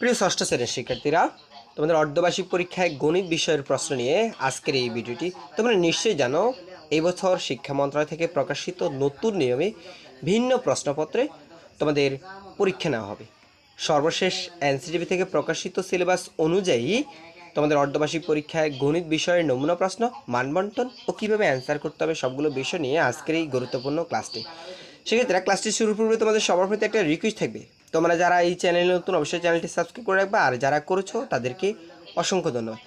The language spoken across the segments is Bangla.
প্রিয় ষষ্ঠ শ্রেণির শিক্ষার্থীরা, তোমাদের অর্ধবার্ষিক পরীক্ষায় গণিত বিষয়ের প্রশ্ন নিয়ে আজকের এই ভিডিওটি তোমরা নিশ্চয়ই জানো। এই বছর শিক্ষা মন্ত্রণালয় থেকে প্রকাশিত নতুন নিয়মে ভিন্ন প্রশ্নপত্রে তোমাদের পরীক্ষা নেওয়া হবে। সর্বশেষ এনসিটিভি থেকে প্রকাশিত সিলেবাস অনুযায়ী তোমাদের অর্ধবার্ষিক পরীক্ষায় গণিত বিষয়ের নমুনা প্রশ্ন, মানবন্টন ও কীভাবে অ্যান্সার করতে হবে সবগুলো বিষয় নিয়ে আজকের এই গুরুত্বপূর্ণ ক্লাসটি। সেক্ষেত্রে ক্লাসটি শুরুর পূর্বে তোমাদের সবার প্রতি একটা রিকোয়েস্ট থাকবে। তোমরা যারা এই চ্যানেলে নতুন, অবশ্যই চ্যানেলটি সাবস্ক্রাইব করে রাখবে। আর যারা করেছ, তাদেরকে অসংখ্য ধন্যবাদ।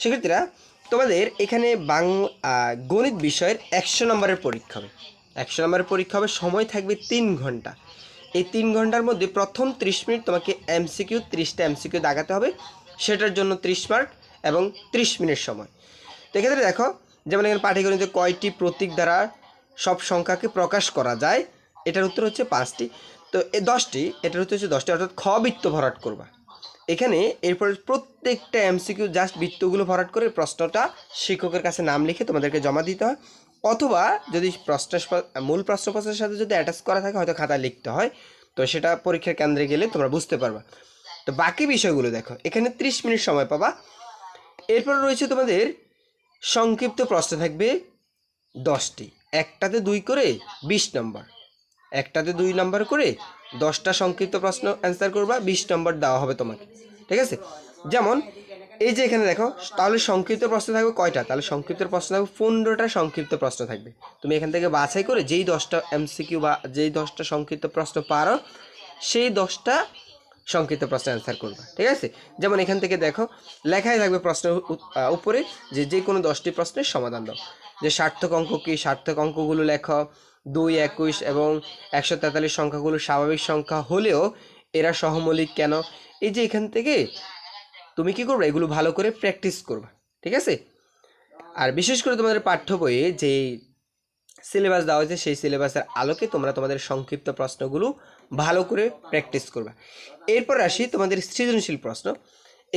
সেক্ষেত্রে তোমাদের এখানে বাং গণিত বিষয়ের একশো নম্বরের পরীক্ষা হবে। একশো নম্বরের পরীক্ষা হবে, সময় থাকবে তিন ঘণ্টা। এই তিন ঘণ্টার মধ্যে প্রথম ত্রিশ মিনিট তোমাকে এমসিকিউ, ত্রিশটা এমসিকিউ দাগাতে হবে। সেটার জন্য ত্রিশ মার্ক এবং ত্রিশ মিনিট সময়। তো এক্ষেত্রে দেখো, যেমন এখানে পাটিগণিতে কয়টি প্রতীক দ্বারা সব সংখ্যাকে প্রকাশ করা যায়, এটার উত্তর হচ্ছে পাঁচটি। তো এ দশটি উত্তর হচ্ছে দশটি, অর্থাৎ খ বৃত্ত ভরাট করবা। এখানে এরপর প্রত্যেকটা এমসিকিউ জাস্ট বৃত্তগুলো ভরাট করে প্রশ্নটা শিক্ষকের কাছে নাম লিখে তোমাদেরকে জমা দিতে হয়। অথবা যদি প্রশ্ন মূল প্রশ্নপত্রের সাথে যদি অ্যাটাচ করা থাকে, হয়তো খাতায় লিখতে হয়। তো সেটা পরীক্ষার কেন্দ্রে গেলে তোমরা বুঝতে পারবা। তো বাকি বিষয়গুলো দেখো, এখানে ত্রিশ মিনিট সময় পাবা। এরপর রয়েছে তোমাদের সংক্ষিপ্ত প্রশ্ন থাকবে দশটি। একটাতে দুই করে বিশ নম্বর। একটাতে দুই নম্বর করে দশটা সংক্ষিপ্ত প্রশ্ন অ্যান্সার করবা, বিশ নম্বর দেওয়া হবে তোমাকে, ঠিক আছে? যেমন, এই যে এখানে দেখো, তাহলে সংক্ষিপ্ত প্রশ্ন থাকবে কয়টা? তাহলে সংক্ষিপ্ত প্রশ্ন থাকবে পনেরোটা সংক্ষিপ্ত প্রশ্ন থাকবে। তুমি এখান থেকে বাছাই করে যেই দশটা এমসিকিউ বা যেই দশটা সংক্ষিপ্ত প্রশ্ন পারো, সেই দশটা সংক্ষিপ্ত প্রশ্ন অ্যান্সার করবা, ঠিক আছে? যেমন এখান থেকে দেখো, লেখাই থাকবে প্রশ্ন উপরে যে যে কোনো দশটি প্রশ্নের সমাধান দাও। যে সার্থক অঙ্ক কী? সার্থক অঙ্কগুলো লেখো। দুই, একুশ এবং একশো তেতাল্লিশ সংখ্যাগুলো স্বাভাবিক সংখ্যা হলেও এরা সহমৌলিক কেন? এই যে এখান থেকে তুমি কি করবে? এগুলো ভালো করে প্র্যাকটিস করবা, ঠিক আছে? আর বিশেষ করে তোমাদের পাঠ্য বইয়ে যে সিলেবাস দেওয়া হয়েছে, সেই সিলেবাসের আলোকে তোমরা তোমাদের সংক্ষিপ্ত প্রশ্নগুলো ভালো করে প্র্যাকটিস করবা। এরপর আসি তোমাদের সৃজনশীল প্রশ্ন।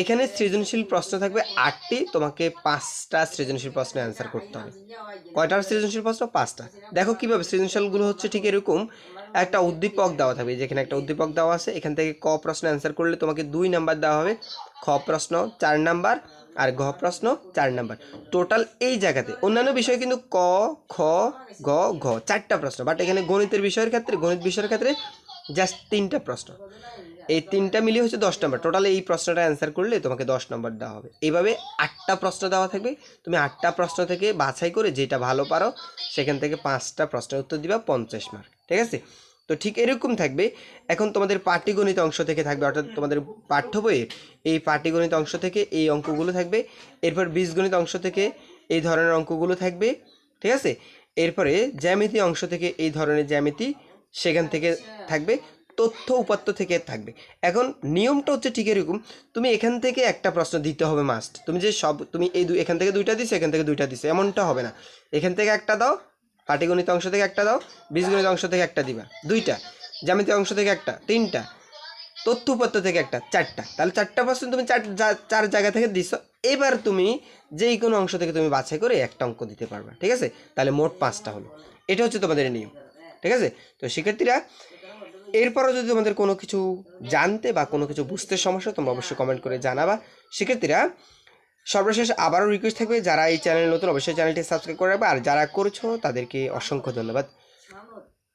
এখানে সৃজনশীল প্রশ্ন থাকবে আটটি, তোমাকে পাঁচটা সৃজনশীল প্রশ্ন অ্যান্সার করতে হবে। কয়টার সৃজনশীল প্রশ্ন? পাঁচটা। দেখো কীভাবে সৃজনশীলগুলো হচ্ছে ঠিক এরকম। একটা উদ্দীপক দেওয়া থাকবে যেখানে একটা উদ্দীপক দেওয়া আছে, এখান থেকে ক প্রশ্ন অ্যান্সার করলে তোমাকে দুই নাম্বার দেওয়া হবে। খ প্রশ্ন, চার নাম্বার আর ঘ প্রশ্ন, চার নাম্বার টোটাল এই জায়গাতে, অন্যান্য বিষয় কিন্তু ক, খ, গ, ঘ, চারটা প্রশ্ন বাট এখানে গণিতের বিষয়ের ক্ষেত্রে, গণিত বিষয়ের ক্ষেত্রে জাস্ট তিনটা প্রশ্ন। এই তিনটা মিলিয়ে হচ্ছে দশ নম্বর টোটাল এই প্রশ্নটা অ্যান্সার করলে তোমাকে দশ নম্বর দেওয়া হবে। এইভাবে আটটা প্রশ্ন দেওয়া থাকবে। তুমি আটটা প্রশ্ন থেকে বাছাই করে যেটা ভালো পারো সেখান থেকে পাঁচটা প্রশ্নের উত্তর দিবা পঞ্চাশ মার্ক ঠিক আছে? তো ঠিক এরকম থাকবে। এখন তোমাদের পাটিগণিত অংশ থেকে থাকবে অর্থাৎ তোমাদের পাঠ্য বইয়ের এই পাটিগণিত অংশ থেকে এই অঙ্কগুলো থাকবে। এরপর বীজগণিত অংশ থেকে এই ধরনের অঙ্কগুলো থাকবে। ঠিক আছে? এরপরে জ্যামিতি অংশ থেকে এই ধরনের জ্যামিতি সেখান থেকে থাকবে। তথ্য উপাত্ত থেকে থাকবে। এখন নিয়মটা হচ্ছে ঠিক এরকম, তুমি এখান থেকে একটা প্রশ্ন দিতে হবে মাস্ট তুমি যে সব, তুমি এই দুই এখান থেকে দুইটা দিছো, এখান থেকে দুইটা দিছো, এমনটা হবে না। এখান থেকে একটা দাও, পাটিগণিত অংশ থেকে একটা দাও, বীজগণিত অংশ থেকে একটা দিবা। দুইটা জ্যামিতি অংশ থেকে একটা, তিনটা, তথ্য উপাত্ত থেকে একটা, চারটা। তাহলে চারটা প্রশ্ন তুমি চার চার জায়গা থেকে দিছো। এবার তুমি যেই কোনো অংশ থেকে তুমি বাছাই করে একটা অঙ্ক দিতে পারবে, ঠিক আছে? তাহলে মোট পাঁচটা হলো। এটা হচ্ছে তোমাদের নিয়ম, ঠিক আছে? তো শিক্ষার্থীরা এরপরও যদি তোমাদের কোনো কিছু জানতে বা কোনো কিছু বুঝতে সমস্যা তোমরা অবশ্যই কমেন্ট করে জানাবা। শিক্ষার্থীরা সর্বশেষ আবারও রিকোয়েস্ট থাকবে, যারা এই চ্যানেল নতুন, অবশ্যই চ্যানেলটি সাবস্ক্রাইব করে রাখবে। আর যারা করেছ, তাদেরকে অসংখ্য ধন্যবাদ।